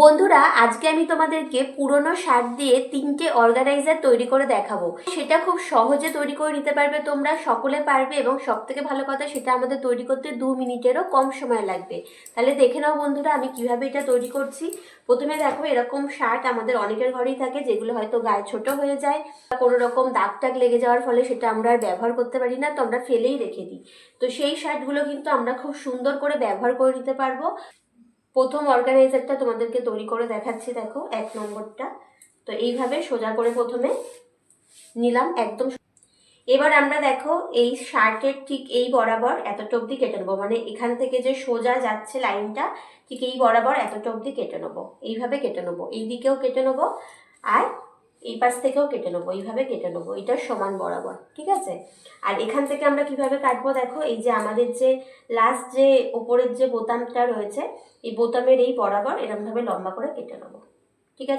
বন্ধুরা, আজকে আমি তোমাদেরকে পুরনো শার্ট দিয়ে তিনটে অর্গানাইজার তৈরি করে দেখাবো। সেটা খুব সহজে তৈরি করে নিতে পারবে তোমরা, সকলে পারবে এবং সব থেকে ভালো কথা সেটা আমাদের তৈরি করতে দু মিনিটেরও কম সময় লাগবে। তাহলে দেখে নাও বন্ধুরা, আমি কীভাবে এটা তৈরি করছি। প্রথমে দেখো, এরকম শার্ট আমাদের অনেকের ঘরেই থাকে, যেগুলো হয়তো গায়ে ছোট হয়ে যায় কোনো রকম দাগ টাগ লেগে যাওয়ার ফলে সেটা আমরা আর ব্যবহার করতে পারি না, তো আমরা ফেলেই রেখে দিই। তো সেই শার্টগুলো কিন্তু আমরা খুব সুন্দর করে ব্যবহার করে নিতে পারব। প্রথম অর্গানাইজারটা তোমাদেরকে তৈরি করে দেখাচ্ছি, দেখো, এক নম্বরটা। তো এইভাবে সোজা করে প্রথমে নিলাম একদম এবার আমরা দেখো, এই শার্টের ঠিক এই বরাবর এতটা অবধি কেটে নেব। মানে এখান থেকে যে সোজা যাচ্ছে লাইনটা, ঠিক এই বরাবর এতটা অবধি কেটে নেব। এইভাবে কেটে নেব। এই দিকেও কেটে নেব। আর এই পাশ থেকেও কেটে নেব, এইভাবে কেটে নেব এটা সমান বরাবর, ঠিক আছে? আর এখান থেকে আমরা কীভাবে কাটবো দেখো, এই যে আমাদের যে লাস্ট যে ওপরের যে বোতামটা রয়েছে, এই বোতামের এই বরাবর এরকমভাবে লম্বা করে কেটে নেব।